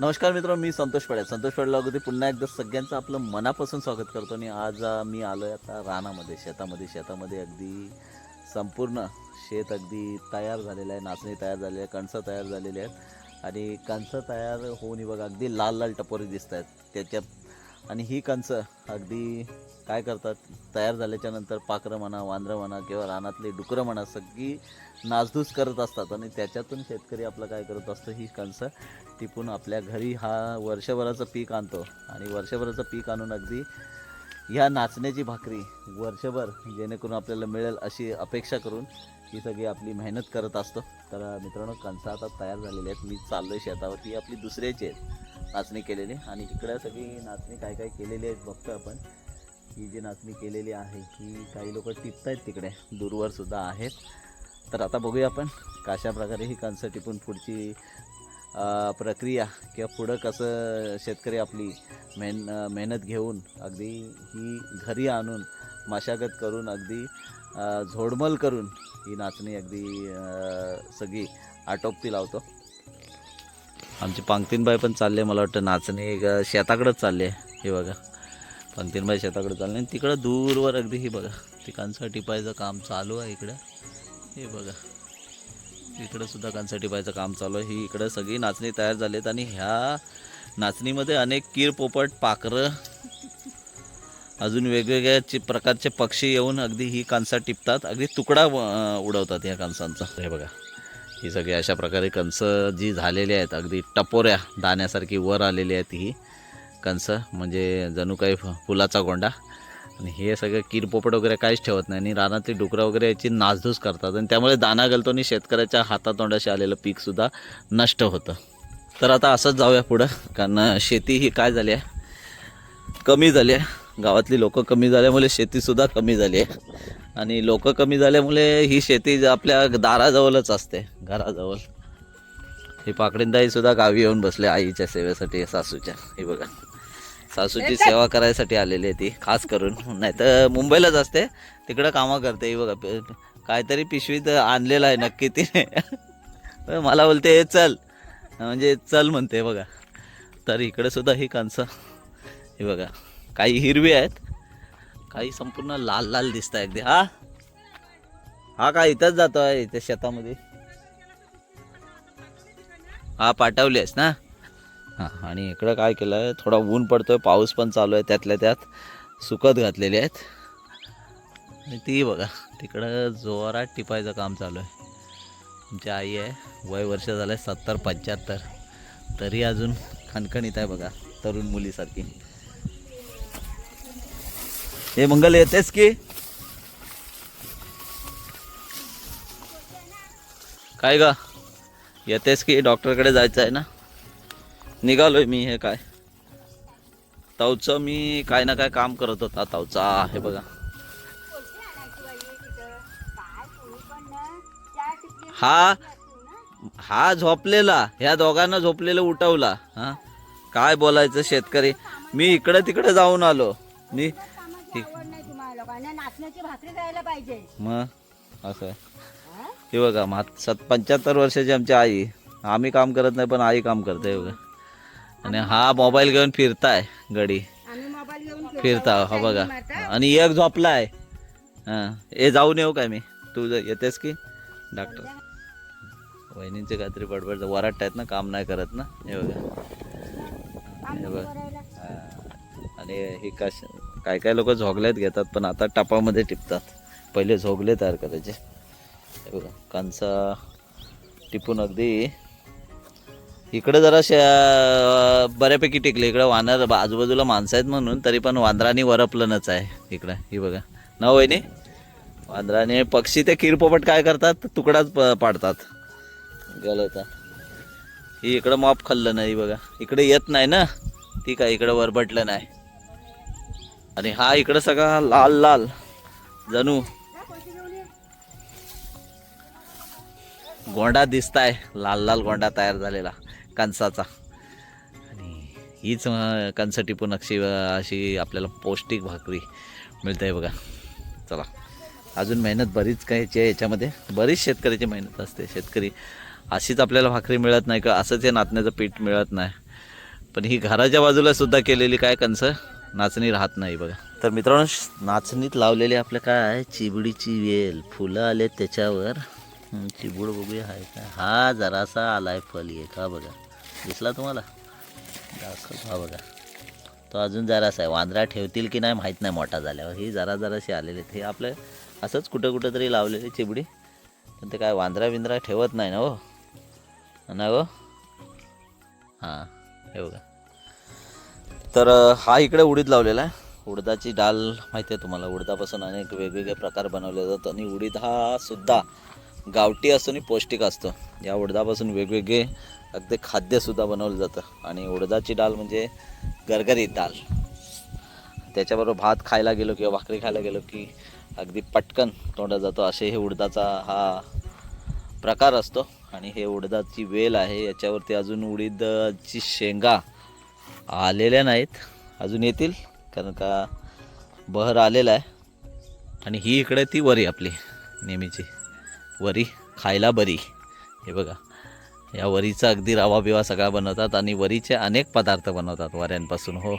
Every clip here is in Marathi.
नमस्कार मित्र मी संतोष पडे संतोष पडला अगदी पुन्हा एकदा सगळ्यांचं आपलं मनापासून स्वागत करतो आणि आज मी आलो आहे आता रानामध्ये शेतामध्ये. शेतामध्ये अगदी संपूर्ण शेत अगदी तयार झालेलं आहे नाचणी तयार झालेली आहे कणसं तयार झालेली आहेत. आणि कणसं तयार होऊन बघा अगदी लाल लाल टपोरी दिसत आहेत त्याच्यात. आणि ही कणसं अगदी काय करतात तयार झाल्याच्यानंतर पाखरं म्हणा वांद्रं म्हणा किंवा रानातली डुकरं म्हणा सगळी नासधूस करत असतात. आणि त्याच्यातून शेतकरी आपलं काय करत असतो ही कणसं टिपून आपल्या घरी हा वर्षभराचं पीक आणतो. आणि वर्षभराचं पीक आणून अगदी ह्या नाचण्याची भाकरी वर्षभर जेणेकरून आपल्याला मिळेल अशी अपेक्षा करून ही सगळी आपली मेहनत करत असतो. तर मित्रांनो कणसं आता तयार झालेले आहेत. मी चाललो आहे शेतावरती. ही आपली दुसऱ्याची आहेत. नाचणी केलेली. आणि इकडं सगळी नाचणी काय काय केलेली आहेत बघतो आपण. ही जी नाचणी केलेली आहे ही काही लोक आहेत तिकडे. दूरवर सुद्धा आहेत. तर आता बघूया आपण कशा प्रकारे ही कणसं टिपून पुढची प्रक्रिया किंवा पुढं कसं शेतकरी आपली मेहन मेहनत घेऊन अगदी ही घरी आणून मशागत करून अगदी झोडमल करून ही नाचणी अगदी सगळी आटोपती लावतो. आमची पांगतीनबाई पण चालले मला वाटतं नाचणी एक शेताकडेच चालली आहे हे बघा. पंक्तीनबाई शेताकडे चालले आणि तिकडं दूरवर अगदी ही बघा. पिकांसाठी कांसा टिपायचं काम चालू आहे इकडं. हे बघा. इकडं सुद्धा कानसाठी टिपायचं काम चालू आहे. ही इकडं सगळी नाचणी तयार झालीत आणि ह्या नाचणीमध्ये अनेक कीर पोपट पाखरं अजून वेगवेगळ्या प्रकारचे पक्षी येऊन अगदी ही कांसा टिपतात. अगदी तुकडा उडवतात ह्या कणसांचा हे बघा ही सगळी अशा प्रकारे कणसं जी झालेली आहेत अगदी टपोऱ्या दाण्यासारखी वर आलेली आहेत ही. कणसं म्हणजे जणू काही फुलाचा गोंडा. आणि हे सगळं कीर पोपट वगैरे काहीच ठेवत नाही. आणि रानातली डुकरं वगैरे याची नासधूस करतात. आणि त्यामुळे दाना घालतो आणि शेतकऱ्याच्या हातातोंडाशी आलेलं पीकसुद्धा नष्ट होतं. तर आता असंच जाऊया पुढं. कारण शेती ही काय झाली आहे? कमी झाली आहे. गावातली लोकं कमी झाल्यामुळे शेतीसुद्धा कमी झाली आहे. आणि लोकं कमी झाल्यामुळे ही शेती ज- आपल्या दाराजवळच असते. घराजवळ. ही पाकडींदाईसुद्धा गावी येऊन बसले आईच्या सेवेसाठी सासूच्या. हे बघा. सासूची सेवा करायसाठी आलेली आहे ती खास करून. नाही तर मुंबईलाच असते. तिकडं कामं करते. बघा काहीतरी पिशवीत आणलेलं आहे नक्की तिने. मला बोलते चल. म्हणजे चल म्हणते बघा. तर इकडे सुद्धा ही कणसं. हे बघा काही हिरवी आहेत. काही संपूर्ण लाल लाल दिसत आहे अगदी. हा? हा काय इथंच जातो आहे इथे शेतामध्ये? हा पाठवली आहेस ना? हां आणि इकडं काय केलं आहे थोडा ऊन पडतोय पाऊस पण चालू आहे त्यातल्या त्यात सुकत घातलेले आहेत. आणि ती बघा तिकडं जोरात टिपायचं काम चालू आहे. आमची आई आहे वय वर्ष झालं आहे सत्तर पंच्याहत्तर. तरी अजून खणखणीत आहे बघा तरुण मुलीसारखी. हे मंगल येतेस की? काय ग? येतेस की? डॉक्टरकडे जायचं आहे ना? निघालोय मी हे काय. ताऊचं मी काय ना काय काम करत होता तावचा हे बघा. हा हा झोपलेला. ह्या दोघांना झोपलेलं उठवला. हा? काय बोलायचं शेतकरी? मी इकडं तिकडे जाऊन आलो. मी नाचण्याची भाकरी पाहिजे मग? असं. हे बघा मग सत पंच्याहत्तर वर्षाची आमची आई. आम्ही काम करत नाही पण आई काम करते बघा. आणि हा मोबाईल घेऊन फिरताय गडी. फिरतो. हा टाइम बघा. आणि एक झोपलाय. हां. हे जाऊन येऊ काय मी? तू येतेस की? डॉक्टर वहिनींचे काहीतरी बडबड वराट आहेत ना काम नाही करत ना. हे बघा. हे बघ. हा. आणि हे कश काय काय लोक झोगल्यात घेतात पण आता टपामध्ये टिपतात. पहिले झोगले तयार करायचे. हे बघा कांचा टिपून अगदी इकडं जरा शा बऱ्यापैकी टिकले. इकडं वानर आजूबाजूला माणसं आहेत म्हणून तरी पण वांद्रानी वरपलंच आहे इकडं. ही बघा. ना वहिनी? वांद्राने पक्षी ते किरपोपट काय करतात? तुकडाच प- पाडतात. गलत ही इकडं मॉप खाल्लं नाही बघा. इकडे येत नाही ना? ती काय इकडं वरबटलं नाही. आणि हा इकडं सगळा लाल लाल. जणू. गोंडा दिसताय. लाल लाल गोंडा तयार झालेला. कणसाचा आणि हीच कणसं टिपून अक्षी अशी आपल्याला पौष्टिक भाकरी मिळते बघा. चला. अजून मेहनत बरीच कायची आहे याच्यामध्ये. बरीच शेतकऱ्याची मेहनत असते. शेतकरी अशीच आपल्याला भाकरी मिळत नाही का? असंच हे नाचण्याचं पीठ मिळत नाही. पण ही घराच्या बाजूला सुद्धा केलेली काय कणसं नाचणी राहत नाही बघा. तर मित्रांनो नाचणीत लावलेली आपलं काय? चिबडीची वेल. फुलं आले त्याच्यावर. चिबूड बघूया. आहे का? हा जरासा आलाय फल. एक का बघा. दिसला तुम्हाला? दाखव हा बघा. तो अजून जरासा आहे. वांद्रा ठेवतील की नाही माहीत नाही मोठा झाल्यावर. ही जरा जराशी आलेले आहेत. हे आपलं असंच कुठं कुठं तरी लावलेली चिबडी. पण ते काय वांद्रा बिंद्रा ठेवत नाही ना हो? ना हो? हां हे बघा. तर हा इकडे उडीद लावलेला आहे. उडदाची डाल माहिती आहे तुम्हाला. उडदापासून अनेक वेगवेगळे प्रकार बनवले जातात आणि उडीद हा सुद्धा गावठी असतो आणि पौष्टिक असतो. या उडदापासून वेगवेगळे अगदी खाद्यसुद्धा बनवलं जातं. आणि उडदाची डाळ म्हणजे गरगरीत डाळ. त्याच्याबरोबर भात खायला गेलो किंवा भाकरी खायला गेलो की अगदी पटकन तोंडा जातो. असे हे उडदाचा हा प्रकार असतो. आणि हे उडदाची वेल आहे. याच्यावरती अजून उडीदची शेंगा आलेल्या नाहीत. अजून येतील कारण का बहर आलेला आहे. आणि ही इकडे ती वरी आपली नेहमीची. वरी खायला बरी. हे बघा. या वरीचा अगदी रवा बिवा सगळा बनवतात आणि वरीचे अनेक पदार्थ बनवतात वऱ्यांपासून हो.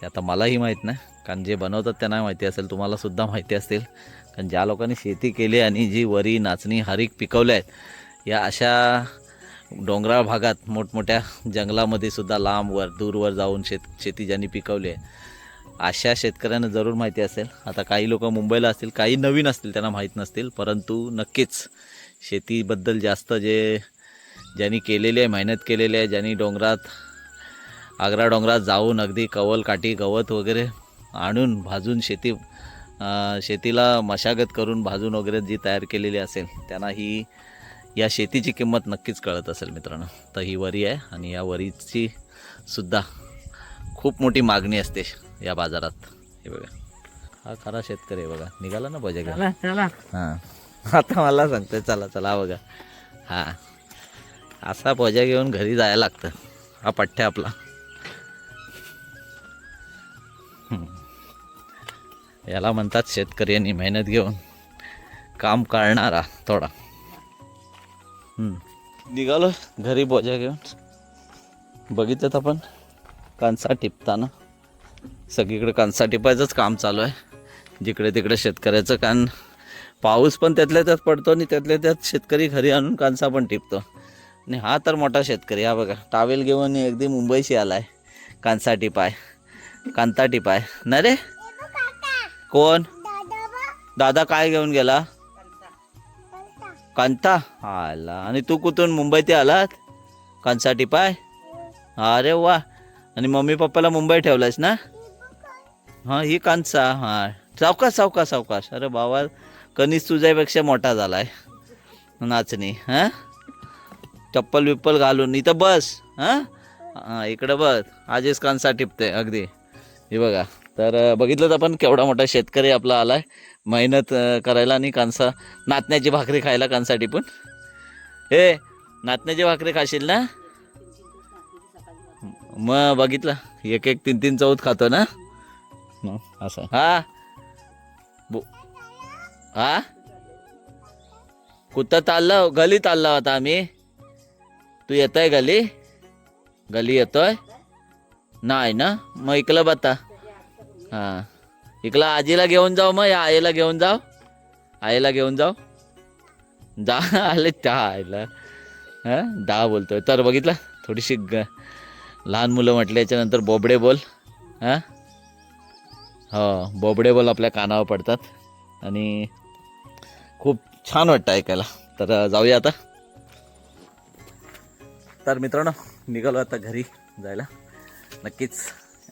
ते आता मलाही माहीत नाही. कारण जे बनवतात त्यांना माहिती असेल तुम्हालासुद्धा माहिती असतील कारण ज्या लोकांनी शेती केली आणि जी वरी नाचणी हरीक पिकवल्या आहेत या अशा डोंगराळ भागात मोठमोठ्या जंगलामध्ये सुद्धा लांबवर दूरवर जाऊन शेत शेती ज्यांनी पिकवली आहे अशा शेतकऱ्यांना जरूर माहिती असेल. आता काही लोक मुंबईला असतील काही नवीन असतील त्यांना माहीत नसतील परंतु नक्कीच शेतीबद्दल जास्त जे ज्यांनी केलेली आहे मेहनत केलेली आहे ज्यांनी डोंगरात आग्रा डोंगरात जाऊन अगदी कवल काठी गवत वगैरे आणून भाजून शेती शेतीला मशागत करून भाजून वगैरे जी तयार केलेली असेल त्यांना ही या शेतीची किंमत नक्कीच कळत असेल मित्रांनो. तर ही वरी आहे आणि या वरीची सुद्धा खूप मोठी मागणी असते. या बाजारात. हे बघा. हा खरा शेतकरी आहे बघा. निघाला ना बजा घ्या चला हां. आता मला सांगतोय चला चला हा बघा. हां. असा पोजा घेऊन घरी जायला लागतं. हा पठ्ठ्या आपला. याला म्हणतात शेतकरी यांनी मेहनत घेऊन काम करणारा थोडा. हम्म. निघालो घरी बोजा घेऊन. बघितलं आपण. कांसा टिपताना. सगळीकडे कांसा काम चालू आहे. जिकडे तिकडे शेतकऱ्याचं कान पाऊस पण त्यातल्या त्यात पडतो आणि त्यातल्या त्यात शेतकरी घरी आणून कांसा पण टिपतो. आणि हा तर मोठा शेतकरी हा बघा. टावेल घेऊन अगदी मुंबईशी आलाय. कांसा टिपाय कांता टिपाय ना रे? कोण? दादा काय घेऊन गेला? कांता आला. आणि तू कुठून? मुंबई ते आलात? कांसा टिपाय अरे वा. आणि मम्मी पप्पाला मुंबई ठेवलास ना? हां ही कांसा हां. सावकाश सावकाश सावकाश. अरे बाबा कणीस तुझ्यापेक्षा मोठा झालाय. नाचणी हां? चप्पल विप्पल घालून. इथं बस हां? हां इकडं बस. आजच कांसा टिपते अगदी. हे बघा. तर अं, बघितलं आपण केवढा मोठा शेतकरी आपला आला आहे मेहनत करायला आणि कांसा नाचण्याची भाकरी खायला कांसा टिपून. हे नाचण्याची भाकरी खाशील ना? मग बघितलं. एक एक तीन तीन चौथ खातो ना? मग असं हा बो हा कुठं चाललं गली चालला आता आम्ही तू येतोय गली गली येतोय नाही ना मग इकलं बता हा इकला आजीला घेऊन जाऊ मग या आईला घेऊन जाऊ आईला घेऊन जाऊ जा आले त्या आईला हा दहा बोलतोय तर बघितलं थोडीशी ग लहान मुलं म्हटल्याच्यानंतर बोबडे बोल हां हो बोबडे बोल आपल्या कानावर पडतात. आणि खूप छान वाटतं ऐकायला. तर जाऊया आता. तर मित्रांनो निघालो आता घरी जायला. नक्कीच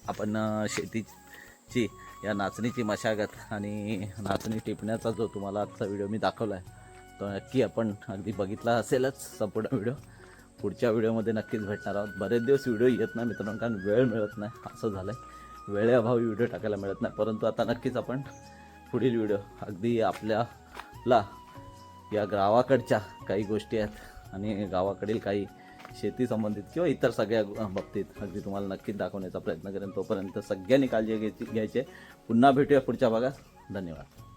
आपण शेतीची या नाचणीची मशागत आणि नाचणी टिपण्याचा जो तुम्हाला आजचा व्हिडिओ मी दाखवला आहे तो नक्की आपण अगदी बघितला असेलच संपूर्ण व्हिडिओ. पुढच्या व्हिडिओमध्ये नक्कीच भेटणार आहोत. बरेच दिवस व्हिडिओ येत नाही मित्रांनो कारण वेळ मिळत नाही असं झालं आहे वेळेअभावी व्हिडिओ टाकायला मिळत नाही. परंतु आता नक्कीच आपण पुढील व्हिडिओ अगदी आपल्याला या गावाकडच्या काही गोष्टी आहेत आणि गावाकडील काही शेती संबंधित किंवा इतर सगळ्या बाबतीत अगदी तुम्हाला नक्कीच दाखवण्याचा प्रयत्न करेन. तोपर्यंत सगळ्यांनी काळजी घ्यायची घ्यायची. पुन्हा भेटूया पुढच्या भागात. धन्यवाद.